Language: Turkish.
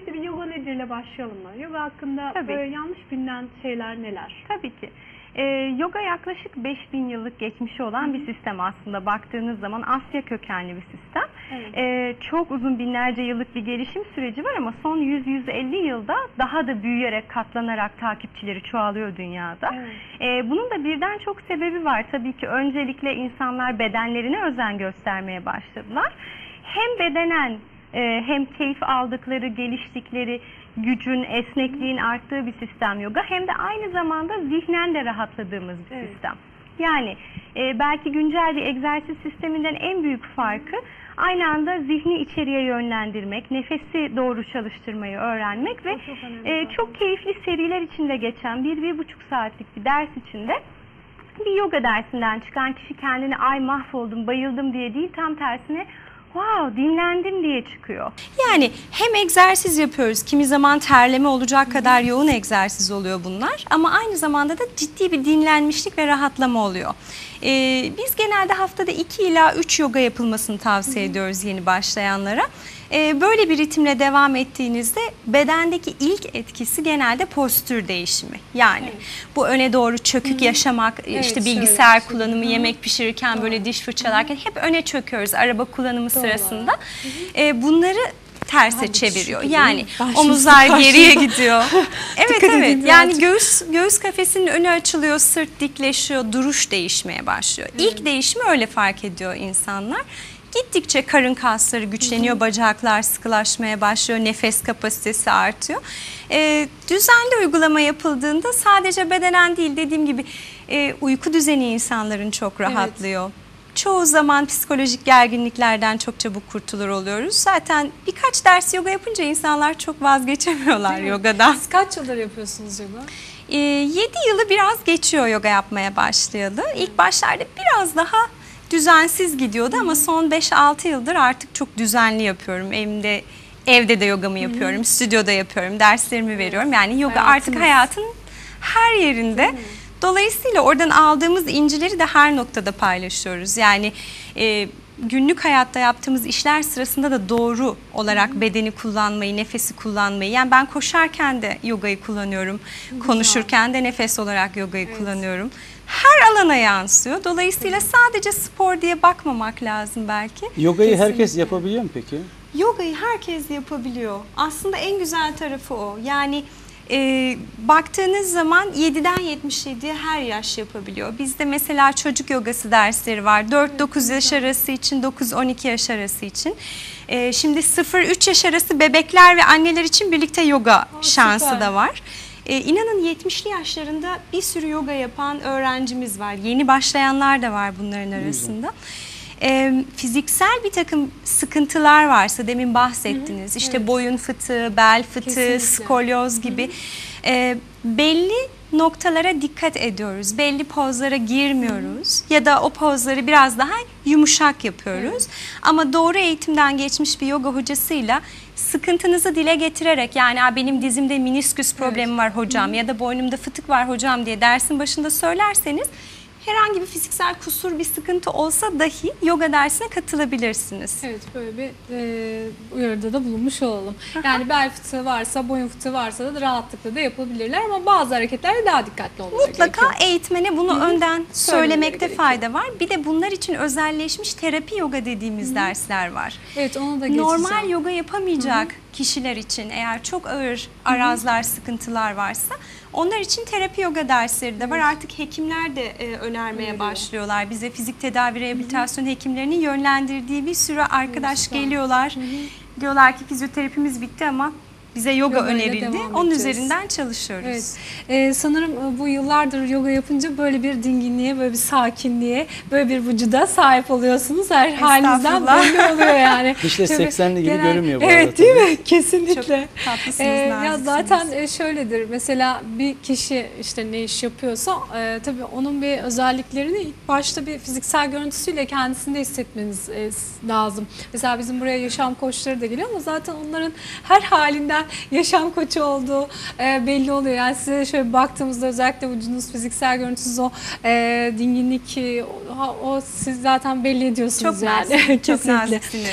Öncelikle bir yoga nedir ile başlayalım mı? Yoga hakkında Tabii. böyle yanlış bilinen şeyler neler? Tabii ki. Ee, yoga yaklaşık 5000 yıllık geçmişi olan bir sistem aslında baktığınız zaman Asya kökenli bir sistem. Evet. Ee, çok uzun binlerce yıllık bir gelişim süreci var ama son 100-150 yılda daha da büyüyerek katlanarak takipçileri çoğalıyor dünyada. Evet. Ee, bunun da birden çok sebebi var. Tabii ki öncelikle insanlar bedenlerine özen göstermeye başladılar. Hem bedenen e, hem keyif aldıkları, geliştikleri, gücün, esnekliğin arttığı bir sistem yoga hem de aynı zamanda zihnen de rahatladığımız bir Evet. sistem. Yani e, belki güncel bir egzersiz sisteminden en büyük farkı aynı anda zihni içeriye yönlendirmek, nefesi doğru çalıştırmayı öğrenmek ve çok önemli e, çok keyifli seriler içinde geçen bir, bir buçuk saatlik bir ders içinde bir yoga dersinden çıkan kişi kendini ay mahvoldum, bayıldım diye değil tam tersine wow dinlendim diye çıkıyor. Yani hem egzersiz yapıyoruz, kimi zaman terleme olacak kadar yoğun egzersiz oluyor bunlar. Ama aynı zamanda da ciddi bir dinlenmişlik ve rahatlama oluyor. Ee, biz genelde haftada 2 ila 3 yoga yapılmasını tavsiye ediyoruz yeni başlayanlara. Ee, böyle bir ritimle devam ettiğinizde bedendeki ilk etkisi genelde postür değişimi. Yani bu öne doğru çökük yaşamak, işte Evet, bilgisayar şöyle, kullanımı, yemek pişirirken böyle diş fırçalarken hep öne çöküyoruz araba kullanımı sırasında. Ee, bunları terse çeviriyor. Yani Başımızı omuzlar karşıya. geriye gidiyor. evet evet. Yani birazcık. göğüs göğüs kafesinin önü açılıyor, sırt dikleşiyor, duruş değişmeye başlıyor. İlk değişimi öyle fark ediyor insanlar. Gittikçe karın kasları güçleniyor, bacaklar sıkılaşmaya başlıyor, nefes kapasitesi artıyor. Ee, düzenli uygulama yapıldığında sadece bedenen değil dediğim gibi e, uyku düzeni insanların çok rahatlıyor. Çoğu zaman psikolojik gerginliklerden çok çabuk kurtulur oluyoruz. Zaten birkaç ders yoga yapınca insanlar çok vazgeçemiyorlar Değil mi? yogadan. Siz kaç yıldır yapıyorsunuz yoga? 7 yılı biraz geçiyor yoga yapmaya başlayalı. İlk başlarda biraz daha düzensiz gidiyordu ama son 5-6 yıldır artık çok düzenli yapıyorum. Evimde evde de yogamı yapıyorum, stüdyoda yapıyorum, derslerimi veriyorum. Yani yoga artık Hayatınız. hayatın her yerinde. Dolayısıyla oradan aldığımız incileri de her noktada paylaşıyoruz. Yani e, günlük hayatta yaptığımız işler sırasında da doğru olarak bedeni kullanmayı, nefesi kullanmayı. Yani ben koşarken de yogayı kullanıyorum. Konuşurken de nefes olarak yogayı kullanıyorum. Her alana yansıyor. Dolayısıyla sadece spor diye bakmamak lazım belki. Yogayı herkes yapabiliyor mu peki? Yogayı herkes yapabiliyor. Aslında en güzel tarafı o. Yani e, baktığınız zaman 7'den 77'ye her yaş yapabiliyor. Bizde mesela çocuk yogası dersleri var. 4-9 yaş arası için, 9-12 yaş arası için. E, şimdi 0-3 yaş arası bebekler ve anneler için birlikte yoga şansı süper. da var. E, inanın 70'li yaşlarında bir sürü yoga yapan öğrencimiz var. Yeni başlayanlar da var bunların arasında. E, fiziksel bir takım sıkıntılar varsa demin bahsettiniz. İşte boyun fıtığı, bel fıtığı, Kesinlikle. skolyoz gibi e, belli noktalara dikkat ediyoruz. Belli pozlara girmiyoruz ya da o pozları biraz daha yumuşak yapıyoruz. Ama doğru eğitimden geçmiş bir yoga hocasıyla sıkıntınızı dile getirerek yani "Aa, benim dizimde minisküs problemi var hocam ya da boynumda fıtık var hocam diye dersin başında söylerseniz herhangi bir fiziksel kusur bir sıkıntı olsa dahi yoga dersine katılabilirsiniz. Evet böyle bir e, uyarıda da bulunmuş olalım. Yani bel fıtığı varsa, boyun fıtığı varsa da rahatlıkla da yapabilirler ama bazı hareketlerde daha dikkatli olmaları Mutlaka gerekiyor. eğitmene bunu önden söylemekte gerekiyor. fayda var. Bir de bunlar için özelleşmiş terapi yoga dediğimiz dersler var. Evet onu da geçeceğim. Normal yoga yapamayacak kişiler için eğer çok ağır arazlar, sıkıntılar varsa onlar için terapi yoga dersleri de var. Artık hekimler de e, önermeye Öneriyor. başlıyorlar. Bize fizik tedavi rehabilitasyon hekimlerinin yönlendirdiği bir sürü arkadaş süper. geliyorlar. Diyorlar ki fizyoterapimiz bitti ama bize yoga Yoga önerildi. Onun edeceğiz. üzerinden çalışıyoruz. Evet. Ee, sanırım e, bu yıllardır yoga yapınca böyle bir dinginliğe, böyle bir sakinliğe, böyle bir vücuda sahip oluyorsunuz. Her halinizden belli oluyor yani. Hiç de Tabii 80'li gibi görünmüyor bu Evet arada değil tabii. mi? Kesinlikle. Çok tatlısınız, Ee, ya zaten e, şöyledir. Mesela bir kişi işte ne iş yapıyorsa e, tabii onun bir özelliklerini ilk başta bir fiziksel görüntüsüyle kendisinde hissetmeniz e, lazım. Mesela bizim buraya yaşam koçları da geliyor ama zaten onların her halinden yaşam koçu olduğu e, belli oluyor. Yani size şöyle baktığımızda özellikle vücudunuz fiziksel görüntüsünüz o e, dinginlik o, o siz zaten belli ediyorsunuz Çok yani. nazik, çok Kesinlikle. naziksiniz.